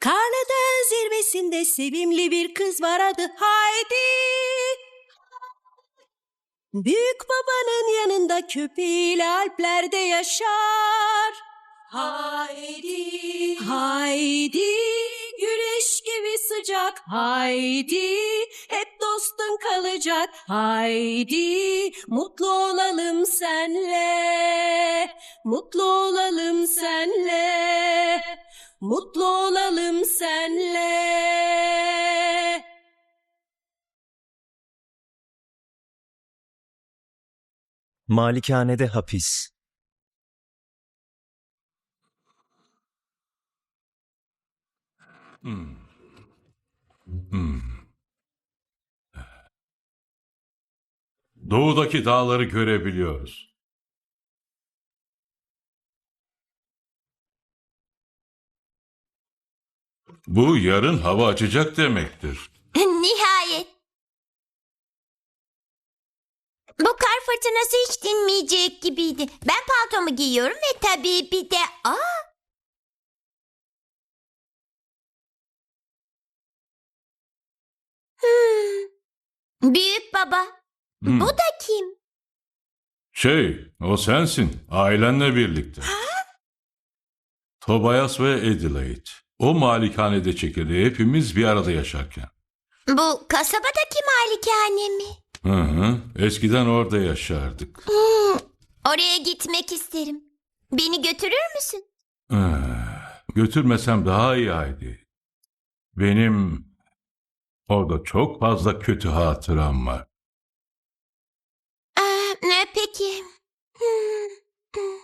Karnada zirvesinde sevimli bir kız var adı Haydi. Büyük babanın yanında köpeğiyle Alplerde yaşar. Haydi, haydi, güneş gibi sıcak. Haydi, hep dostun kalacak. Haydi, mutlu olalım senle. Mutlu olalım senle. Mutlu olalım senle. Malikanede hapis. Doğudaki dağları görebiliyoruz. Bu yarın hava açacak demektir. Nihayet. Bu kar fırtınası hiç dinmeyecek gibiydi. Ben paltomu giyiyorum ve tabii bir de... Aa! Hmm. Büyük baba. Hmm. Bu da kim? Şey, o sensin. Ailenle birlikte. Tobias ve Adelaide. O malikanede çekildi hepimiz bir arada yaşarken. Bu kasabadaki malikane mi? Hı hı. Eskiden orada yaşardık. Hmm. Oraya gitmek isterim. Beni götürür müsün? Ah, Götürmesem daha iyi haydi. Benim orada çok fazla kötü hatıram var. Aa, ne peki? Hmm. Hmm.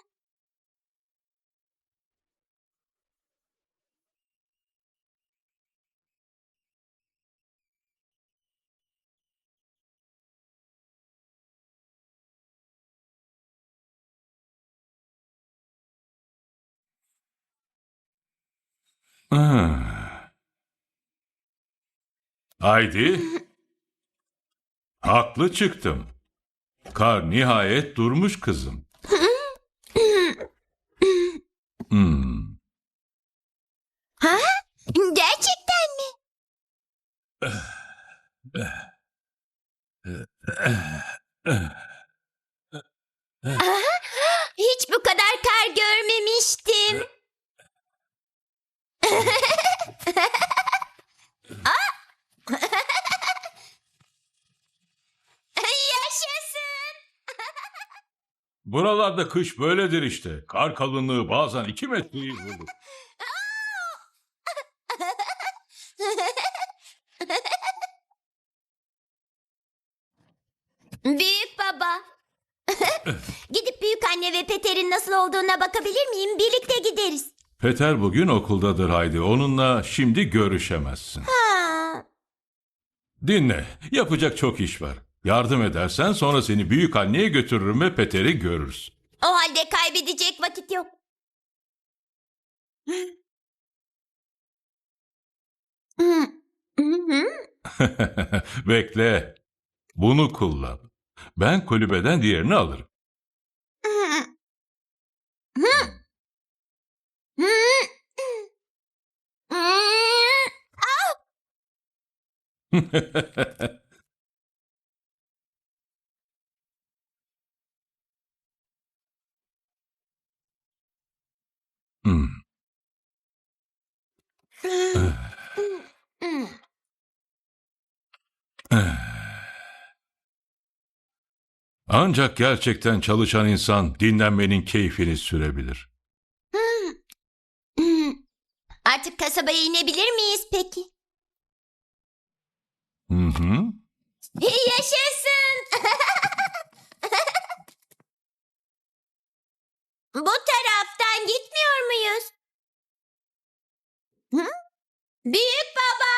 Haydi. Haklı çıktım. Kar nihayet durmuş kızım. Hmm. Ha? Gerçekten mi? Aha, hiç bu kadar kar görmemiştim. Aa! Yaşasın. Buralarda kış böyledir işte. Kar kalınlığı bazen iki metreyi bulur. Büyük baba. Gidip büyük anne ve Peter'in nasıl olduğuna bakabilir miyim? Birlikte gideriz. Peter bugün okuldadır Haydi. Onunla şimdi görüşemezsin. Ha. Dinle. Yapacak çok iş var. Yardım edersen sonra seni büyük anneye götürürüm ve Peter'i görürüz. O halde kaybedecek vakit yok. Bekle. Bunu kullan. Ben kulübeden diğerini alırım. Hı. Hı. Hı. Hı. Hmm. Hı. Ancak gerçekten çalışan insan dinlenmenin keyfini sürebilir. Artık kasabaya inebilir miyiz peki? Hı hı. Yaşasın. Bu taraftan gitmiyor muyuz? Hı? Büyük baba.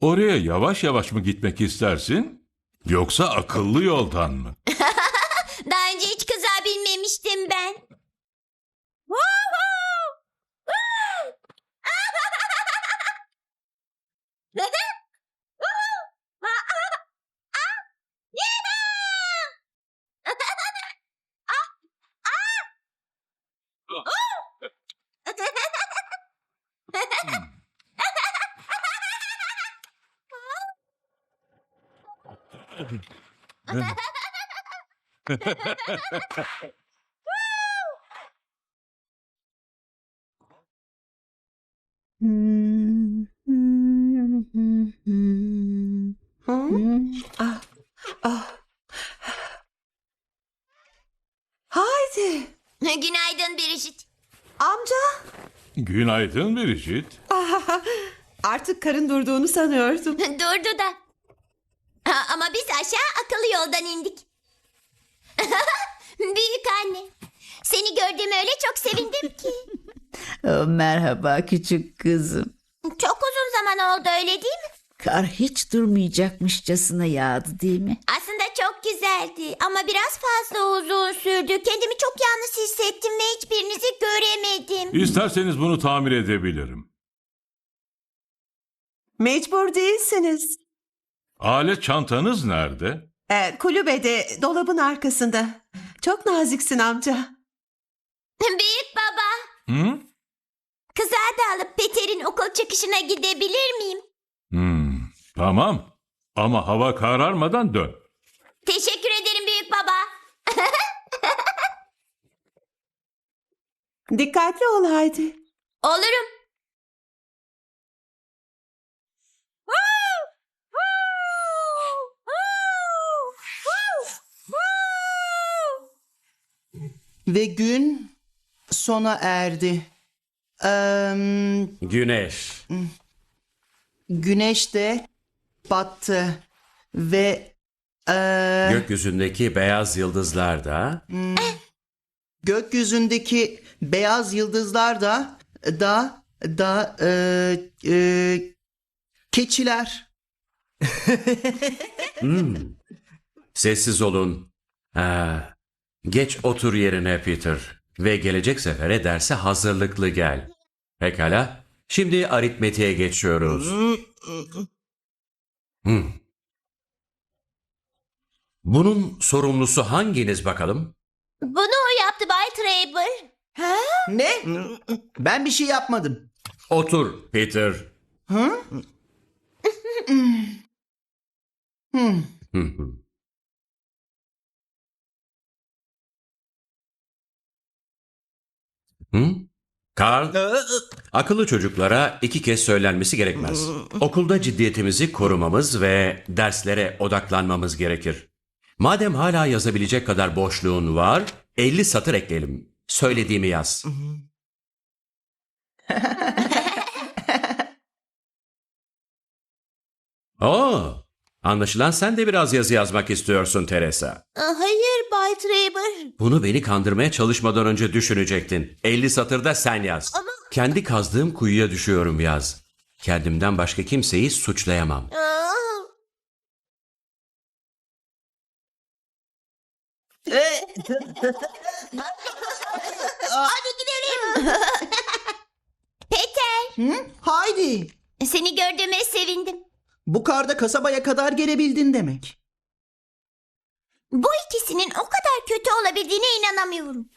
Oraya yavaş yavaş mı gitmek istersin? Yoksa akıllı yoldan mı? Daha önce hiç kıza binmemiştim ben. Ah, ah. Haydi. Günaydın Biricik. Amca. Günaydın. Ah, artık karın durduğunu sanıyordum. Durdu da. Biz aşağı akıllı yoldan indik. Büyük anne. Seni gördüğüme öyle çok sevindim ki. Oh, Merhaba küçük kızım. Çok uzun zaman oldu öyle değil mi? Kar hiç durmayacakmışçasına yağdı değil mi? Aslında çok güzeldi ama biraz fazla uzun sürdü. Kendimi çok yalnız hissettim ve hiçbirinizi göremedim. İsterseniz bunu tamir edebilirim. Mecbur değilsiniz. Alet çantanız nerede? Ee, kulübede dolabın arkasında. Çok naziksin amca. Büyük baba. Hı? Kızağı da alıp Peter'in okul çıkışına gidebilir miyim? Hmm, tamam. Ama hava kararmadan dön. Teşekkür ederim büyük baba. Dikkatli ol haydi. Olurum. Ve gün sona erdi. Eee, Güneş. güneş de battı ve eee, Gökyüzündeki beyaz yıldızlar da gökyüzündeki beyaz yıldızlar da da da eee, eee, keçiler. sessiz olun. Ha, geç otur yerine Peter ve gelecek sefere derse hazırlıklı gel. Pekala. Şimdi aritmetiğe geçiyoruz. Hmm. Bunun sorumlusu hanginiz bakalım? Bunu o yaptı Bay Traber. Ne? Ben bir şey yapmadım. Otur Peter. Hı? Hmm. Hı. Karl, akıllı çocuklara iki kez söylenmesi gerekmez. Okulda ciddiyetimizi korumamız ve derslere odaklanmamız gerekir. Madem hala yazabilecek kadar boşluğun var, 50 satır ekleyelim. Söylediğimi yaz. Oo, anlaşılan sen de biraz yazı yazmak istiyorsun Teresa. Hayır Bay Traber. Bunu beni kandırmaya çalışmadan önce düşünecektin. 50 satırda sen yaz. Ama- Kendi kazdığım kuyuya düşüyorum yaz. Kendimden başka kimseyi suçlayamam. Hadi gidelim. Peter, Hı? Haydi. seni gördüğüme sevindim. Bu karda kasabaya kadar gelebildin demek. Bu ikisinin o kadar kötü olabildiğine inanamıyorum.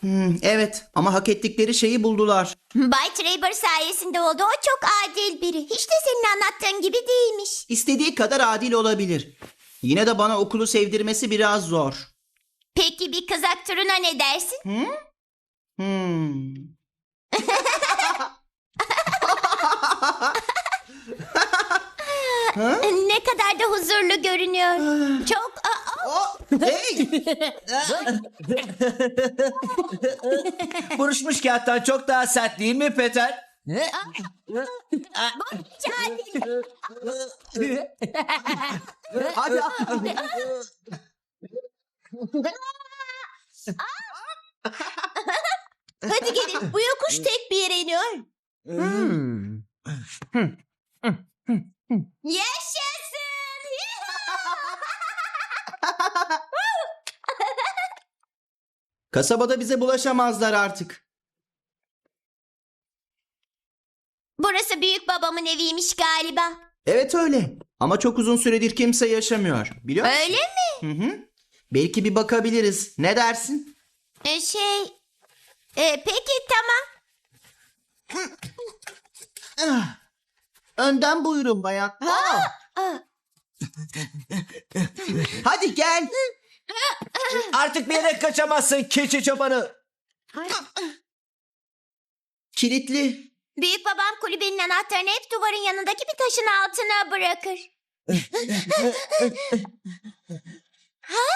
Hmm, evet ama hak ettikleri şeyi buldular. Bay Traber sayesinde oldu. O çok adil biri. Hiç de senin anlattığın gibi değilmiş. İstediği kadar adil olabilir. Yine de bana okulu sevdirmesi biraz zor. Peki bir kızak turuna ne dersin? Hmm. Da huzurlu görünüyor. Çok... Aa, Oh, hey! Buruşmuş kağıttan çok daha sert değil mi Peter? Hadi. Hadi gelin. Bu yokuş tek bir yere iniyor. Yaşasın! Kasabada bize bulaşamazlar artık. Burası büyük babamın eviymiş galiba. Evet öyle. Ama çok uzun süredir kimse yaşamıyor. Biliyor musun? Öyle mi? Hı hı. Belki bir bakabiliriz. Ne dersin? E, şey... E, peki tamam. Önden buyurun bayan. Aa! Aa, Hadi gel. Artık bir yere kaçamazsın keçi çobanı. Kilitli. Büyük babam kulübenin anahtarını hep duvarın yanındaki bir taşın altına bırakır. ha?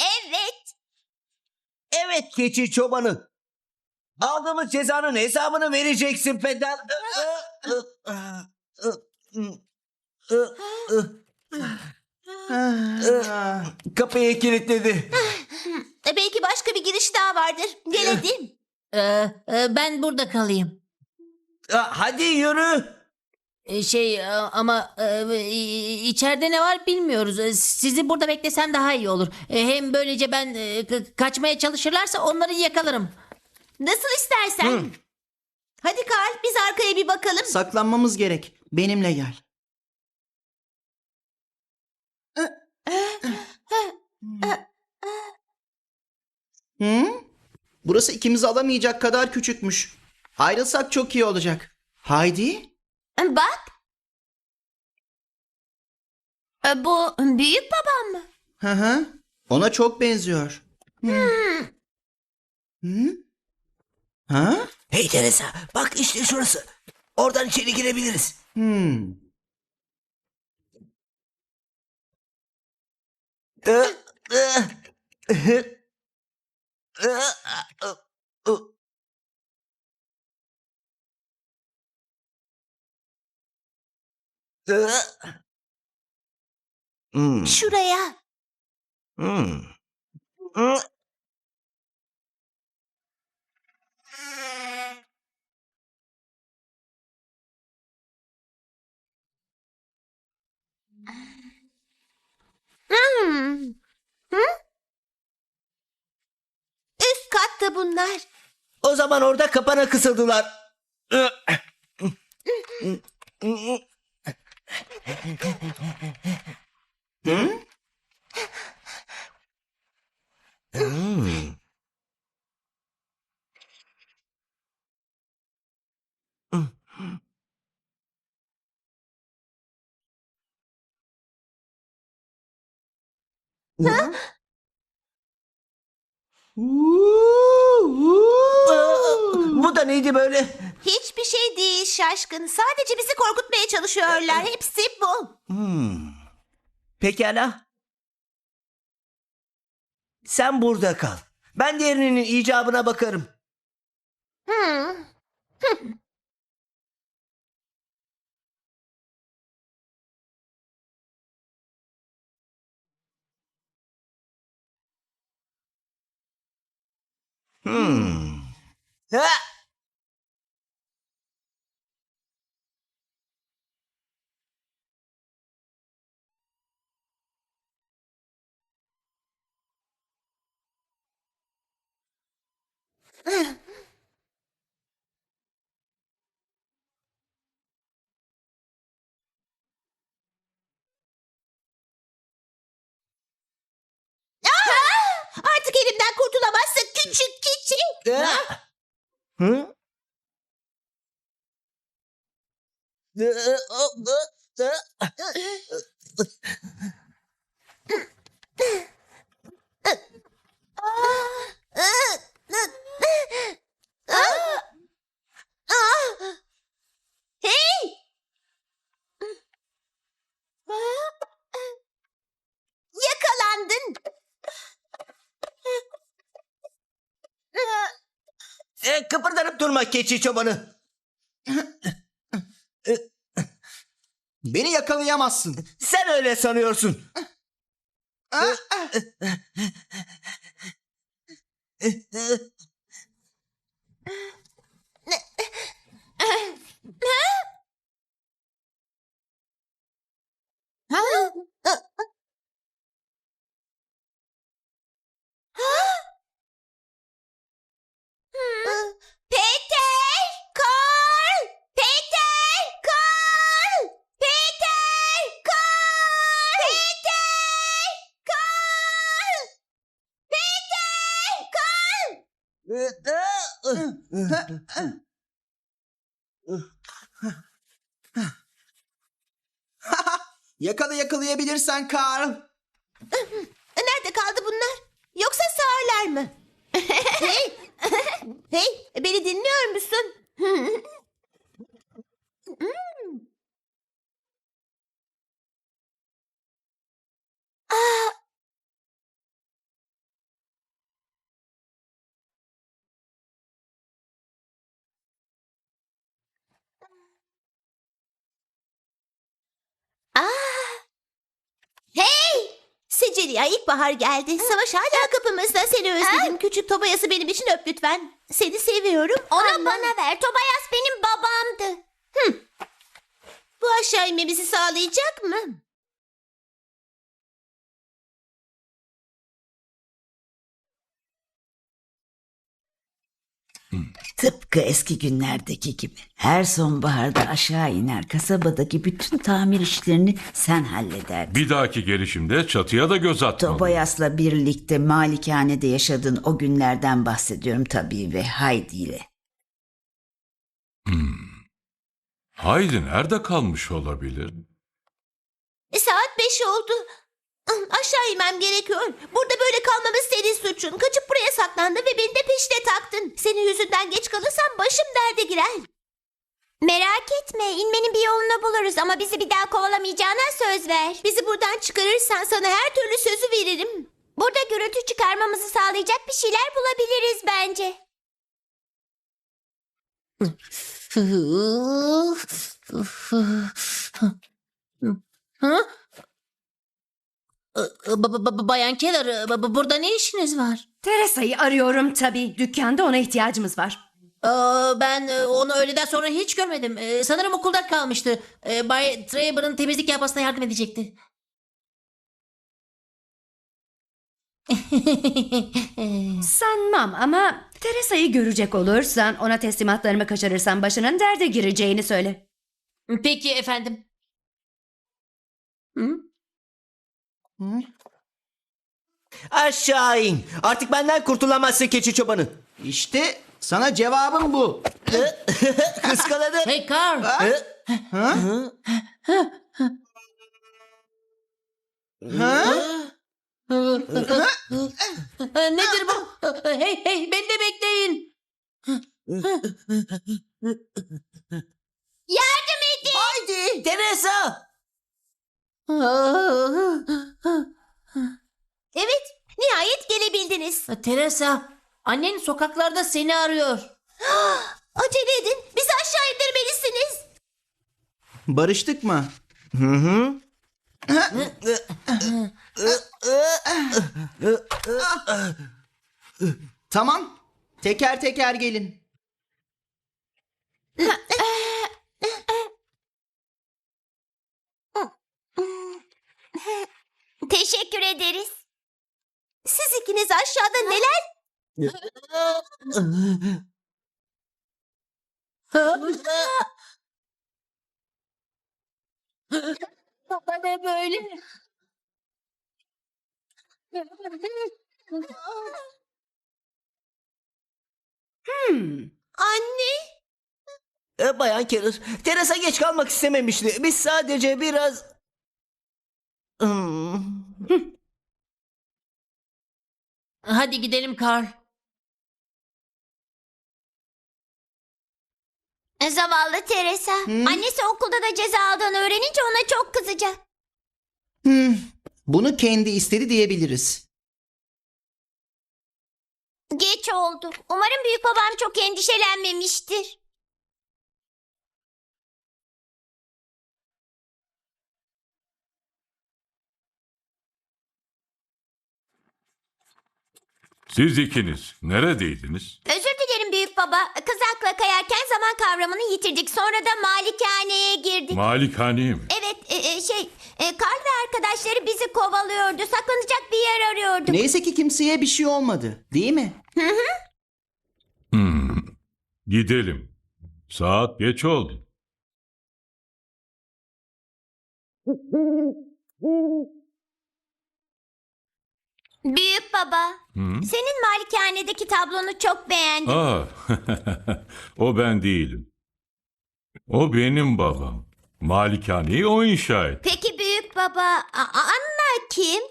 Evet. Evet keçi çobanı. Aldığımız cezanın hesabını vereceksin pedal. Ah. Kapıyı kilitledi. E, belki başka bir giriş daha vardır. Gel hadi. Ee, ben burada kalayım. Hadi yürü. Ee, şey e, ama e, içeride ne var bilmiyoruz. Ee, Sizi burada beklesem daha iyi olur. Hem böylece ben e, ka- kaçmaya çalışırlarsa onları yakalarım. Nasıl istersen. Hadi Karl biz arkaya bir bakalım. Saklanmamız gerek. Benimle gel. Hı? Burası ikimizi alamayacak kadar küçükmüş. Ayrılsak çok iyi olacak. Haydi. Bak. E, Bu büyük babam mı? Hı hı. Ona çok benziyor. Hı? Hı? Ha? Hey Teresa bak işte şurası. Oradan içeri girebiliriz. Hmm. 呃呃呃呃呃呃。呃呃嗯，输了呀。嗯，嗯。Hmm. Hı? Üst katta bunlar. O zaman orada kapana kısıldılar. Hmm. Bu da neydi böyle? Hiçbir şey değil şaşkın. Sadece bizi korkutmaya çalışıyorlar. Hepsi bu. Hmm. Pekala. Sen burada kal. Ben diğerinin icabına bakarım. Hmm. Hmm. Artık elimden kurtulamazsın küçük keçi. Ha! Hı? Hey! Yakalandın. E, kıpırdanıp durma keçi çobanı. Beni yakalayamazsın. Sen öyle sanıyorsun. Peter! Karl! Peter! Karl! Peter! Karl! Peter! Karl! Peter! Karl! Yakala yakalayabilirsen Carl. Nerede kaldı bunlar? Yoksa sağırlar mı? hey! hey! Beni dinliyor musun? Hey! Sicilia ilkbahar geldi. Savaş hala kapımızda. Seni özledim. Küçük Tobayas'ı benim için öp lütfen. Seni seviyorum. Onu bana ver. Tobayas benim babamdı. Bu aşağı inmemizi sağlayacak mı? Tıpkı eski günlerdeki gibi. Her sonbaharda aşağı iner kasabadaki bütün tamir işlerini sen hallederdin. Bir dahaki gelişimde çatıya da göz atmalıyım. Tobayas'la birlikte malikanede yaşadığın o günlerden bahsediyorum tabii ve Haydi ile. Haydi nerede kalmış olabilir? E, saat beş oldu. Aşağı inmem gerekiyor. Burada böyle kalmamız senin suçun. Kaçıp buraya saklandın ve beni de peşine taktın. Senin yüzünden geç kalırsam başım derde girer. Merak etme. inmenin bir yolunu buluruz ama bizi bir daha kovalamayacağına söz ver. Bizi buradan çıkarırsan sana her türlü sözü veririm. Burada gürültü çıkarmamızı sağlayacak bir şeyler bulabiliriz bence. Hı? Ba- ba- ba- Bayan Keller, burada ne işiniz var? Teresa'yı arıyorum tabii. Dükkanda ona ihtiyacımız var. Aa, Ben e, onu öğleden sonra hiç görmedim. E, Sanırım okulda kalmıştı. E, Bay Trevor'ın temizlik yapmasına yardım edecekti. Sanmam ama Teresa'yı görecek olursan ona teslimatlarımı kaçırırsan başının derde gireceğini söyle. Peki efendim. Hı? Aşağı in. Artık benden kurtulamazsın keçi çobanı. İşte sana cevabım bu. Kıskaladı. Hey Carl. E, Nedir bu? Hey hey beni de bekleyin. Yardım edin. Haydi Teresa. Evet, nihayet gelebildiniz. Teresa, annen sokaklarda seni arıyor. Acele edin. Bizi aşağı indirmelisiniz. Barıştık mı? Tamam. Teker teker gelin. Teşekkür ederiz. Siz ikiniz aşağıda neler? Baba ne böyle? Anne. E, Bayan Keller, Teresa geç kalmak istememişti. Biz sadece biraz... Hmm. Hadi gidelim Carl. Zavallı Teresa. Annesi okulda da ceza aldığını öğrenince ona çok kızacak. Hmm, Bunu kendi istedi diyebiliriz. Geç oldu. Umarım büyük babam çok endişelenmemiştir. Siz ikiniz neredeydiniz? Özür dilerim büyük baba. Kızakla kayarken zaman kavramını yitirdik. Sonra da malikaneye girdik. Malikaneye mi? evet e, e, şey e, Karl ve arkadaşları bizi kovalıyordu. Saklanacak bir yer arıyorduk. Neyse ki kimseye bir şey olmadı. Değil mi? Hmm. Gidelim. Saat geç oldu. Büyük baba. Senin malikanedeki tablonu çok beğendim. Aa, o ben değilim. O benim babam. Malikaneyi o inşa etti. Peki büyük baba. A- Anna kim?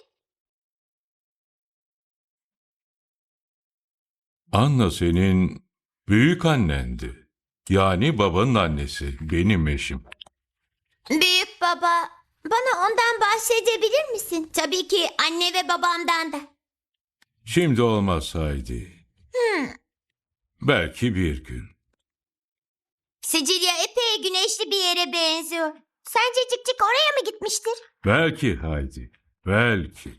Anna senin büyük annendi. Yani babanın annesi, benim eşim. Büyük baba. Bana ondan bahsedebilir misin? Tabii ki anne ve babamdan da. Şimdi olmaz Haydi. Belki bir gün. Sicilya epey güneşli bir yere benziyor. Sence Cikcik oraya mı gitmiştir? Belki Haydi. Belki.